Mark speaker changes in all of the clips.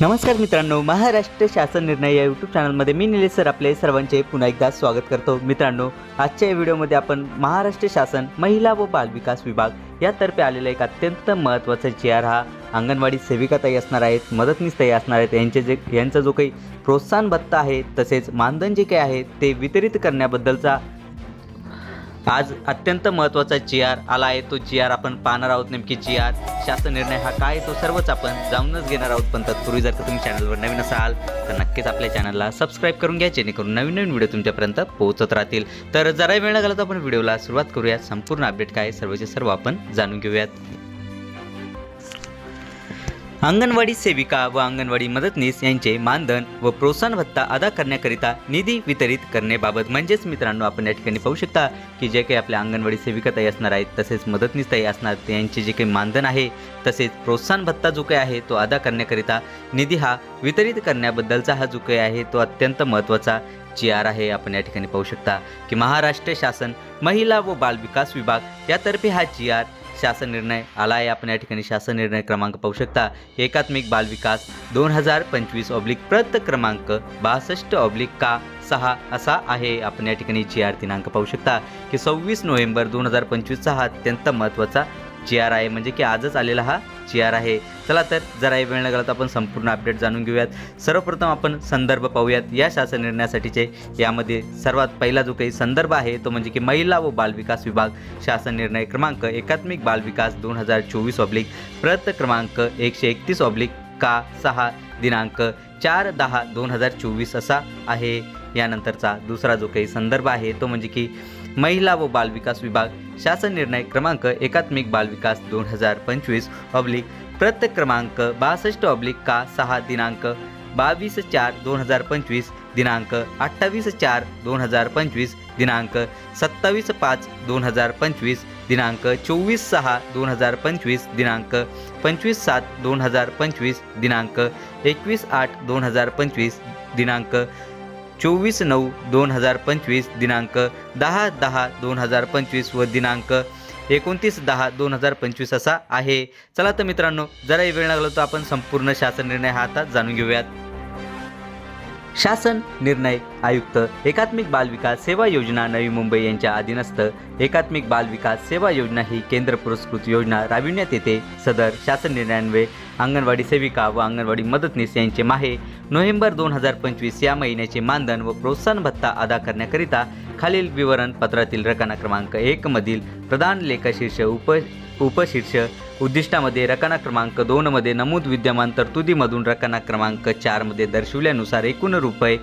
Speaker 1: नमस्कार मित्रांनो महाराष्ट्र शासन निर्णय या यूट्यूब चॅनलमध्ये मी निलेश सर आपले सर्वांचे पुन्हा एकदा स्वागत करतो. मित्रांनो आजच्या या व्हिडिओमध्ये आपण महाराष्ट्र शासन महिला व बालविकास विभाग यातर्फे आलेला एक अत्यंत महत्त्वाचा जी आर हा अंगणवाडी सेविका ताई असणार आहेत मदतनीस ताई असणार आहेत यांचे जे यांचा जो काही प्रोत्साहन भत्ता आहे तसेच मानधन जे काही आहे ते वितरित करण्याबद्दलचा आज अत्यंत महत्त्वाचा जी आर आला आहे. तो जी आर आपण पाहणार आहोत नेमकी जी आर शासन निर्णय हा काय आहे? तो सर्वच आपण जाऊनच घेणार आहोत. पण तत्पूर्वी जर का तुम्ही चॅनलवर नवीन असाल तर नक्कीच आपल्या चॅनलला सबस्क्राईब करून घ्या जेणेकरून नवीन नवीन व्हिडिओ तुमच्यापर्यंत पोहोचत राहतील. तर जरा वेळ लागला तर आपण व्हिडिओला सुरुवात करूया. संपूर्ण अपडेट काय आहे? सर्वचे सर्व आपण जाणून घेऊयात. अंगणवाडी सेविका व अंगणवाडी मदतनीस यांचे मानधन व प्रोत्साहन भत्ता अदा करण्याकरिता निधी वितरित करण्याबाबत म्हणजेच मित्रांनो आपण या ठिकाणी पाहू शकता की जे काही आपल्या अंगणवाडी सेविका ताई असणार आहेत तसेच मदतनीस ताई असणार यांचे जे काही मानधन आहे तसेच प्रोत्साहन भत्ता जो काही आहे तो अदा करण्याकरिता निधी हा वितरित करण्याबद्दलचा हा जो काही आहे तो अत्यंत महत्त्वाचा जी आर आहे आपण या ठिकाणी पाहू शकता की महाराष्ट्र शासन महिला व बालविकास विभाग यातर्फे हा जी आर शासन निर्णय आला आहे आपण या ठिकाणी शासन निर्णय क्रमांक पाहू शकता. एकात्मिक बालविकास दोन हजार पंचवीस ऑब्लिक प्रत क्रमांक बासष्ट ऑब्लिक का सहा असा आहे. आपण या ठिकाणी जी आर दिनांक पाहू शकता की सव्वीस नोव्हेंबर दोन हजार पंचवीसचा हा अत्यंत महत्त्वाचा चेअर आर आहे. म्हणजे की आजच आलेला हा चेअर आर आहे. चला तर जरा वेळ न तर आपण संपूर्ण अपडेट जाणून घेऊयात. सर्वप्रथम आपण संदर्भ पाहूयात. या शासन निर्णयासाठीचे यामध्ये सर्वात पहिला जो काही संदर्भ आहे तो म्हणजे की महिला व बालविकास विभाग शासन निर्णय क्रमांक एकात्मिक बालविकास दोन हजार चोवीस ऑब्लिक प्रत क्रमांक एकशे एकतीस ऑब्लिक का सहा दिनांक चार दहा दोन हजार चोवीस असा आहे. यानंतरचा दुसरा जो काही संदर्भ आहे तो म्हणजे की महिला व बालविकास विभाग शासन निर्णय क्रमांक एकात्मिक बालविकास दोन हजार पंचवीस ऑब्लिक प्रत क्रमांक बासष्ट ऑब्लिक का सहा दिनांक बावीस चार दोन हजार पंचवीस दिनांक अठ्ठावीस चार दोन हजार पंचवीस दिनांक सत्तावीस पाच दोन हजार पंचवीस दिनांक चोवीस सहा दोन हजार पंचवीस दिनांक पंचवीस सात दोन हजार पंचवीस दिनांक एकवीस आठ दोन हजार पंचवीस दिनांक चोवीस नऊ दोन हजार पंचवीस दिनांक दहा दहा दोन हजार पंचवीस व दिनांक एकोणतीस दहा दोन हजार पंचवीस असा आहे. चला तर मित्रांनो जरा वेळ लागला तर आपण संपूर्ण शासन निर्णय हा आता जाणून घेऊयात. शासन निर्णय आयुक्त एकात्मिक बालविकास सेवा योजना नवी मुंबई यांच्या अधीनस्थ एकात्मिक बालविकास सेवा योजना ही केंद्र पुरस्कृत योजना राबविण्यात येते. सदर शासन निर्णयान्वये अंगणवाडी सेविका व अंगणवाडी मदतनीस यांचे माहे नोव्हेंबर दोन हजार पंचवीस या महिन्याचे मानधन व प्रोत्साहन भत्ता अदा करण्याकरिता खालील विवरण पत्रातील रकाना क्रमांक एक मधील प्रधान लेखशीर्ष उप उपशीर्ष उद्दिष्टामध्ये रकाना क्रमांक दोनमध्ये नमूद विद्यमान तरतुदीमधून रकाना क्रमांक चारमध्ये दर्शविल्यानुसार एकूण रुपये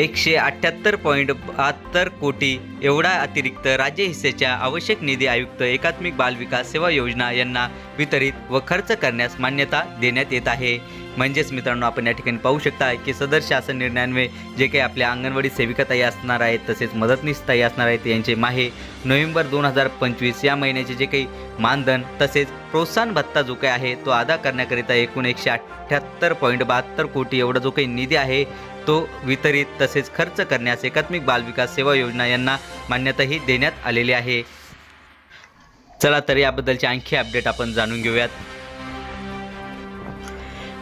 Speaker 1: एकशे अठ्ठ्याहत्तर पॉईंट बहात्तर कोटी एवढा अतिरिक्त राज्य हिस्सेच्या आवश्यक निधी आयुक्त एकात्मिक बालविकास सेवा योजना यांना वितरित व खर्च करण्यास मान्यता देण्यात येत आहे. म्हणजेच मित्रांनो आपण या ठिकाणी पाहू शकता की सदर शासन निर्णयान्वये जे काही आपल्या अंगणवाडी सेविका ताई असणार आहेत तसेच मदतनीस असणार आहेत यांचे माहे नोव्हेंबर दोन हजार पंचवीस या महिन्याचे जे काही मानधन तसेच प्रोत्साहन भत्ता जो काही आहे तो अदा करण्याकरिता एकूण एकशे अठ्ठ्याहत्तर पॉईंट बहात्तर कोटी एवढा जो काही निधी आहे तो वितरित तसेच खर्च करण्यास एकात्मिक बालविकास सेवा योजना यांना मान्यताही देण्यात आलेली आहे. चला तर याबद्दलचे आणखी अपडेट आपण जाणून घेऊयात.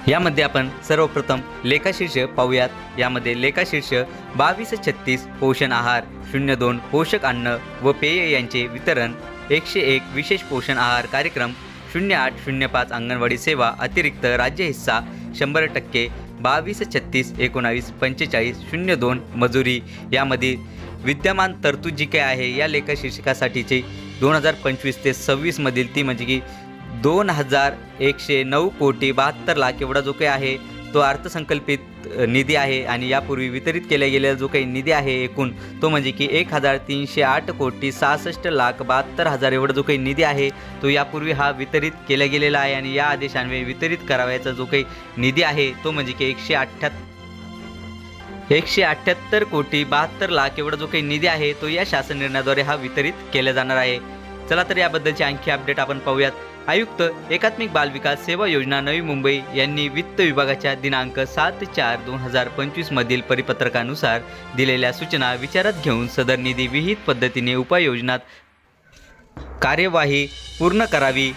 Speaker 1: यामध्ये आपण सर्वप्रथम लेखाशीर्ष पाहूयात. यामध्ये लेखाशीर्ष बावीस छत्तीस पोषण आहार शून्य दोन पोषक अन्न व पेय यांचे वितरण एकशे एक विशेष पोषण आहार कार्यक्रम शून्य आठ शून्य पाच अंगणवाडी सेवा अतिरिक्त राज्य हिस्सा शंभर टक्के बावीस छत्तीस एकोणावीस पंचेचाळीस शून्य दोन मजुरी. यामध्ये विद्यमान तरतूद जी काय आहे या लेखाशीर्षकासाठीची दोन हजार पंचवीस ते सव्वीसमधील ती म्हणजे की दोन हजार एकशे नऊ कोटी बहात्तर लाख एवढा जो काही आहे तो अर्थसंकल्पित निधी आहे आणि यापूर्वी वितरित केल्या गेलेला जो काही निधी आहे एकूण तो म्हणजे की एक हजार तीनशे आठ कोटी सहासष्ट लाख बहात्तर हजार एवढा जो काही निधी आहे तो यापूर्वी हा वितरित केला गेलेला आहे आणि या आदेशान्वये वितरित करावयाचा जो काही निधी आहे तो म्हणजे की एकशे अठ्ठ्याहत्तर एकशे अठ्ठ्याहत्तर कोटी बहात्तर लाख एवढा जो काही निधी आहे तो या शासन निर्णयाद्वारे हा वितरित केला जाणार आहे. चला तर याबद्दलची आणखी अपडेट आपण पाहूयात. आयुक्त एकात्मिक बालविकास सेवा योजना नवी मुंबई यांनी वित्त विभागाच्या दिनांक सात चार दोन हजार पंचवीसमधील परिपत्रकानुसार दिलेल्या सूचना विचारात घेऊन सदर निधी विहित पद्धतीने उपाययोजनात कार्यवाही पूर्ण करावी.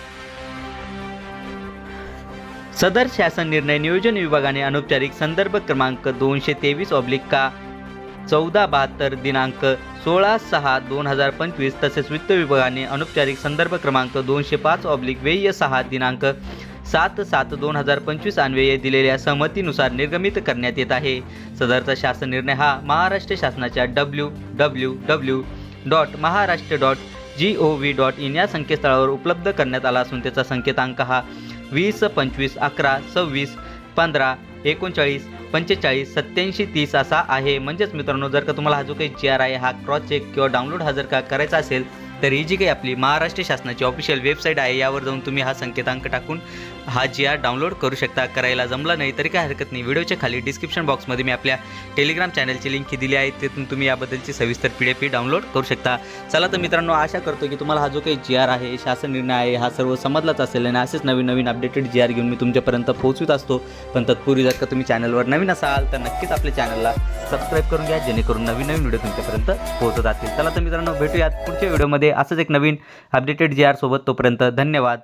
Speaker 1: सदर शासन निर्णय नियोजन विभागाने अनौपचारिक संदर्भ क्रमांक दोनशे तेवीस ऑब्लिक का चौदा बहात्तर दिनांक सोळा सहा दोन हजार पंचवीस तसेच वित्त विभागाने अनौपचारिक संदर्भ क्रमांक दोनशे पाच ऑब्लिक व्यय सहा दिनांक सात सात दोन हजार पंचवीस अन्वये दिलेल्या सहमतीनुसार निर्गमित करण्यात येत आहे. सदरचा शासन निर्णय हा महाराष्ट्र शासनाच्या W W W dot Maharashtra dot G O V dot in या संकेतस्थळावर उपलब्ध करण्यात आला असून त्याचा संकेतांक हा वीस पंचवीस अकरा सव्वीस पंधरा एकोणचाळीस पंचेचाळीस सत्याऐंशी तीस असा आहे. म्हणजेच मित्रांनो जर का तुम्हाला हा जो काही जी आर आहे हा क्रॉस चेक किंवा डाउनलोड हा जर का करायचा असेल तर ही जी काही आपली महाराष्ट्र शासनाची ऑफिशियल वेबसाईट आहे यावर जाऊन तुम्ही हा संकेतांक टाकून हा जी आर डाउनलोड करू शकता. करायला जमला नाही तरी काय हरकत नाही. व्हिडिओच्या खाली डिस्क्रिप्शन बॉक्समध्ये मी आपल्या टेलिग्राम चॅनलची लिंक दिली आहे. तिथून तुम्ही याबद्दलची सविस्तर पी डी एफ डाउनलोड करू शकता. चला तर मित्रांनो आशा करतो की तुम्हाला हा जो काही जी आर आहे शासन निर्णय आहे हा सर्व समजलाच असेल आणि असेच नवीन नवीन अपडेटेड जी आर घेऊन मी तुमच्यापर्यंत पोहोचवित असतो. पण तत्पूर्वी जर का तुम्ही चॅनलवर नवीन असाल तर नक्कीच आपल्या चॅनलला सबस्क्राईब करून घ्या जेणेकरून नवीन नवीन व्हिडिओ तुमच्यापर्यंत पोहोचत असतील. चला तर मित्रांनो भेटूयात पुढच्या व्हिडिओमध्ये असंच एक नवीन अपडेटेड जी आर सोबत तोपर्यंत धन्यवाद.